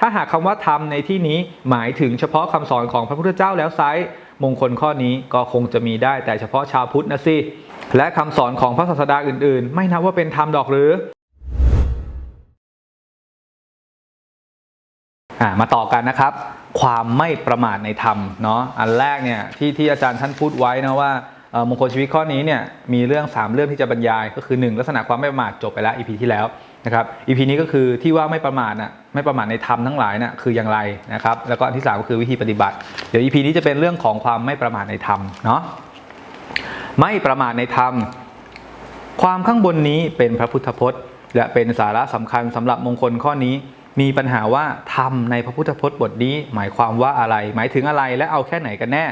ถ้าหากคำว่าธรรมในที่นี้หมายถึงเฉพาะคำสอนของพระพุทธเจ้าแล้วไซมงคลข้อนี้ก็คงจะมีได้แต่เฉพาะชาวพุทธนะสิและคำสอนของพระศาสดาอื่นๆ ไม่นับว่าเป็นธรรมดอกหรืออ่ามาต่อกันนะครับ ความไม่ประมาทในธรรมเนาะอันแรกเนี่ยที่ที่อาจารย์ท่านพูดไว้นะว่า มงคลชีวิตข้อนี้เนี่ยมีเรื่อง 3 เรื่องที่จะบรรยาย ก็คือ 1 ลักษณะความไม่ประมาทจบไปแล้ว EP ที่แล้วนะครับ EP นี้ก็คือที่ว่าไม่ประมาทน่ะไม่ประมาทในธรรมทั้งหลายน่ะคืออย่างไรนะครับแล้วก็อันที่ 3 ก็คือวิธีปฏิบัติ เดี๋ยว EP นี้จะเป็นเรื่องของความไม่ประมาทในธรรมเนาะไม่ประมาทในธรรม ความข้างบนนี้เป็นพระพุทธพจน์ และเป็นสาระสำคัญสำหรับมงคลข้อนี้ มีปัญหาว่าธรรมในพระพุทธพจน์บทนี้ หมายความว่าอะไร หมายถึงอะไรและเอาแค่ไหนกันแน่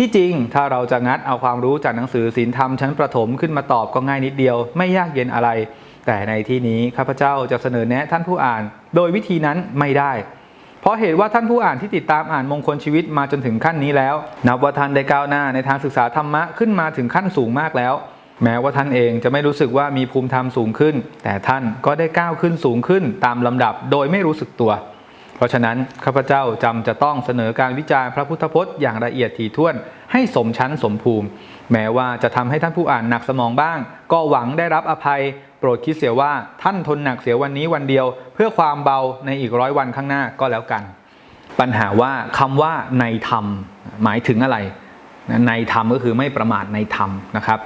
ที่จริงถ้าเราจะงัดเอาความรู้จากหนังสือศีลธรรมชั้นประถมขึ้นมาตอบก็ง่ายนิดเดียว ไม่ยากเย็นอะไร แต่ในที่นี้ข้าพเจ้าจะเสนอแนะท่านผู้อ่าน โดยวิธีนั้นไม่ได้ เพราะเหตุว่าท่านผู้อ่านที่ติดตามอ่านมงคลชีวิตมาจนถึงขั้นนี้แล้ว นับว่าท่านได้ก้าวหน้าในทางศึกษาธรรมะขึ้นมาถึงขั้นสูงมากแล้ว แม้ว่าท่านเองจะไม่รู้สึกว่ามีภูมิธรรมสูงขึ้น แต่ท่านก็ได้ก้าวขึ้นสูงขึ้นตามลำดับโดยไม่รู้สึกตัว เพราะฉะนั้นข้าพเจ้าจำจะต้องเสนอการวิจารณ์พระพุทธพจน์อย่างละเอียดถี่ถ้วนให้สมชั้นสมภูมิ แม้ว่าจะทำให้ท่านผู้อ่านหนักสมองบ้าง ก็หวังได้รับอภัย โปรดคิดเสียว่าท่านทนหนักเสียวันนี้วันเดียว เพื่อความเบาในอีกร้อยวันข้างหน้าก็แล้วกัน ปัญหาว่าคำว่าในธรรม หมายถึงอะไร ในธรรมก็คือไม่ประมาทในธรรมนะครับ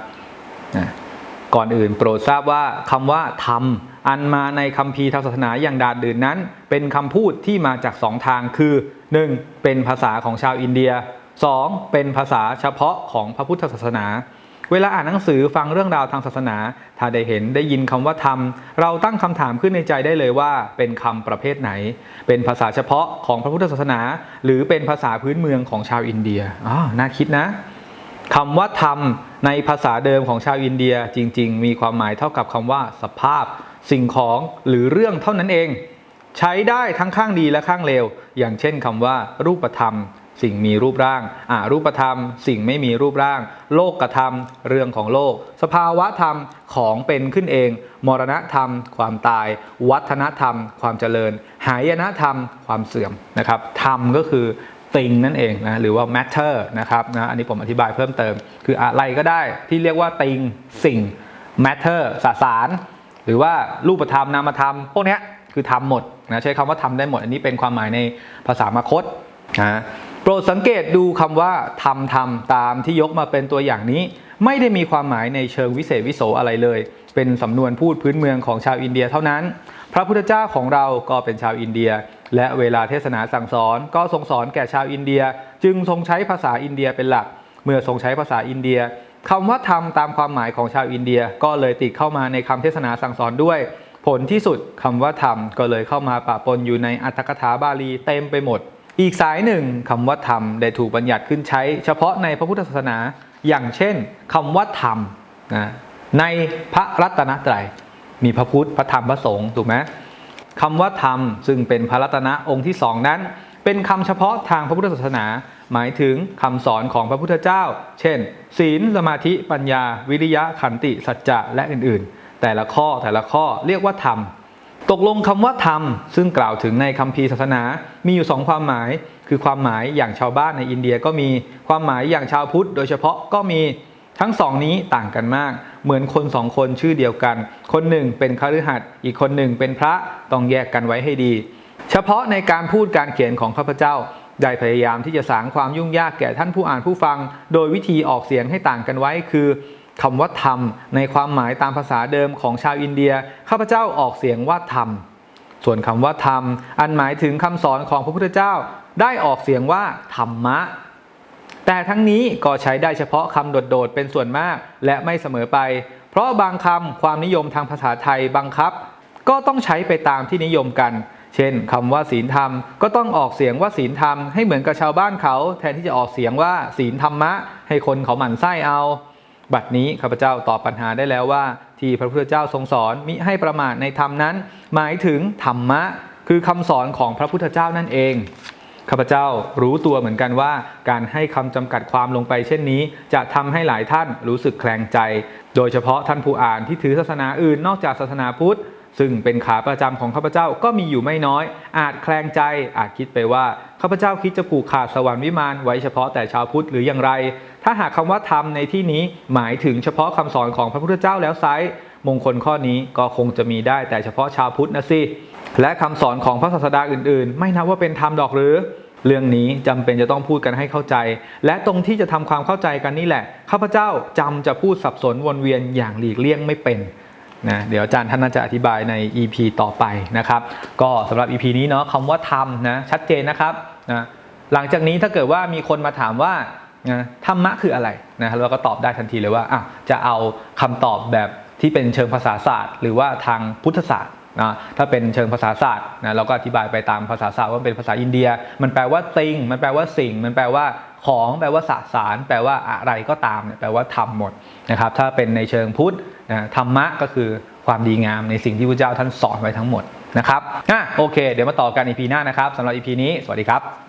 ก่อนอื่น โปรดทราบว่าคำว่าธรรมอันมาในคัมภีร์ทางศาสนาอย่างดาดดื่นนั้น เป็นคำพูดที่มาจากสองทางคือ 1. เป็นภาษาของชาวอินเดีย 2. เป็นภาษาเฉพาะของพระพุทธศาสนา เวลาอ่านหนังสือฟังเรื่องราวทางศาสนา ถ้าได้เห็นได้ยินคำว่าธรรม เราตั้งคำถามขึ้นในใจได้เลยว่า เป็นคำประเภทไหน เป็นภาษาเฉพาะของพระพุทธศาสนา หรือเป็นภาษาพื้นเมืองของชาวอินเดียอ๋อน่าคิดนะ คำว่าธรรมในภาษาเดิมของชาวอินเดียจริง ๆ มีความหมายเท่ากับคำว่าสภาพ สิ่งของหรือเรื่องเท่านั้นเอง ใช้ได้ทั้งข้างดีและข้างเลว อย่างเช่นคำว่า รูปธรรม สิ่งมีรูปร่างอารูปธรรม สิ่งไม่มีรูปร่าง โลกกธรรมเรื่องของโลก สภาวะธรรมของเป็นขึ้นเอง มรณะธรรม ความตาย วัฒนธรรม ความเจริญ หายนะธรรม ความเสื่อมนะครับธรรมก็คือ ติงนั่นเองนะหรือว่า matter นะครับนะอันนี้ผมอธิบายเพิ่มเติม คืออะไรก็ได้ที่เรียกว่าติงสิ่ง matter สสาร หรือว่ารูปธรรมนามธรรม พวกนี้คือทำหมดนะใช้คำว่าทำได้หมด อันนี้เป็นความหมายในภาษามคตนะโปรดสังเกตดูคำว่าทำทำตามที่ยกมาเป็นตัวอย่างนี้ ไม่ได้มีความหมายในเชิงวิเศษวิโสอะไรเลย เป็นสำนวนพูดพื้นเมืองของชาวอินเดียเท่านั้น พระพุทธเจ้าของเราก็เป็นชาวอินเดีย และเวลาเทศนาสั่งสอนก็ทรงสอนแก่ชาวอินเดีย จึงทรงใช้ภาษาอินเดียเป็นหลัก เมื่อทรงใช้ภาษาอินเดียคำว่าธรรมตามความหมายของชาวอินเดียก็เลยติดเข้ามาในคำเทศนาสั่งสอนด้วย ผลที่สุดคำว่าธรรมก็เลยเข้ามาปะปนอยู่ในอัตถกถาบาลีเต็มไปหมด อีกสายหนึ่งคำว่าธรรมได้ถูกบัญญัติขึ้นใช้ เฉพาะในพระพุทธศาสนา อย่างเช่นคำว่าธรรมนะในพระรัตนตรัยมีพระพุทธพระธรรมพระสงฆ์ถูกไหม คำว่าธรรมซึ่งเป็นพระรัตนะองค์ที่สองนั้น เป็นคำเฉพาะทางพระพุทธศาสนา หมายถึงคำสอนของพระพุทธเจ้า เช่น ศีลสมาธิปัญญา วิริยะขันติ สัจจะและอื่นๆ แต่ละข้อแต่ละข้อเรียกว่าธรรมตกลงคำว่าธรรม ซึ่งกล่าวถึงในคัมภีร์ศาสนา มีอยู่สองความหมาย คือความหมายอย่างชาวบ้านในอินเดียก็มีความหมายอย่างชาวพุทธ โดยเฉพาะก็มีทั้งสองนี้ต่างกันมาก เหมือนคนสองคนชื่อเดียวกัน คนหนึ่งเป็นคฤหัสถ์อีกคนหนึ่งเป็นพระต้องแยกกันไว้ให้ดี เฉพาะในการพูดการเขียนของข้าพเจ้าได้พยายามที่จะสางความยุ่งยากแก่ท่านผู้อ่านผู้ฟัง โดยวิธีออกเสียงให้ต่างกันไว้คือคำว่าธรรม ในความหมายตามภาษาเดิมของชาวอินเดีย ข้าพเจ้าออกเสียงว่าธรรม ส่วนคำว่าธรรม อันหมายถึงคำสอนของพระพุทธเจ้า ได้ออกเสียงว่าธรรมะ แต่ทั้งนี้ก็ใช้ได้เฉพาะคำโดดๆเป็นส่วนมากและไม่เสมอไป เพราะบางคำความนิยมทางภาษาไทยบังคับ ก็ต้องใช้ไปตามที่นิยมกัน เช่นคำว่าศีลธรรม ก็ต้องออกเสียงว่าศีลธรรมให้เหมือนกับชาวบ้านเขา แทนที่จะออกเสียงว่าศีลธรรมะ ให้คนเขาหมั่นไส้เอา บัดนี้ข้าพเจ้าตอบปัญหาได้แล้วว่า ที่พระพุทธเจ้าทรงสอนมิให้ประมาทในธรรมนั้น หมายถึงธรรมะ คือคำสอนของพระพุทธเจ้านั่นเอง ข้าพเจ้ารู้ตัวเหมือนกันว่าการให้คำจำกัดความลงไปเช่นนี้ จะทำให้หลายท่านรู้สึกแคลงใจ โดยเฉพาะท่านผู้อ่านที่ถือศาสนาอื่นนอกจากศาสนาพุทธ ซึ่งเป็นขาประจำของข้าพเจ้าก็มีอยู่ไม่น้อย อาจแคลงใจอาจคิดไปว่าข้าพเจ้าคิดจะผูกขาดสวรรค์วิมานไว้เฉพาะแต่ชาวพุทธหรืออย่างไร ถ้าหากคำว่าธรรมในที่นี้หมายถึงเฉพาะคำสอนของพระพุทธเจ้าแล้วไซ มงคลข้อนี้ก็คงจะมีได้แต่เฉพาะชาวพุทธนะสิและคำสอนของพระศาสดาอื่นๆ ไม่นับว่าเป็นธรรมดอกหรือ เรื่องนี้จำเป็นจะต้องพูดกันให้เข้าใจ และตรงที่จะทำความเข้าใจกันนี่แหละข้าพเจ้าจำจะพูดสับสนวนเวียนอย่างหลีกเลี่ยงไม่เป็นนะเดี๋ยวอาจารย์ท่านน่าจะอธิบายใน EP ต่อไปนะครับ ก็สำหรับ EP นี้เนาะคำว่าธรรมนะชัดเจนนะครับนะหลังจากนี้ถ้าเกิดว่ามีคนมาถามว่านะธรรมะคืออะไรนะเราก็ตอบได้ทันทีเลยว่าอะจะเอาคำตอบแบบ ที่เป็นเชิงภาษาศาสตร์ หรือว่าทางพุทธศาสตร์นะถ้าเป็นเชิงภาษาศาสตร์นะเราก็อธิบายไปตามภาษาศาสตร์ว่ามันเป็นภาษาอินเดีย มันแปลว่า thing มันแปลว่าสิ่ง มันแปลว่าของแปลว่าสสาร แปลว่าอะไรก็ตามเนี่ยแปลว่าทำหมดนะครับ ถ้าเป็นในเชิงพุทธนะธรรมะก็คือความดีงามในสิ่งที่พระเจ้าท่านสอนไว้ทั้งหมดนะครับอะโอเค เดี๋ยวมาต่อกัน EP หน้านะครับสำหรับ EP นี้ สวัสดีครับ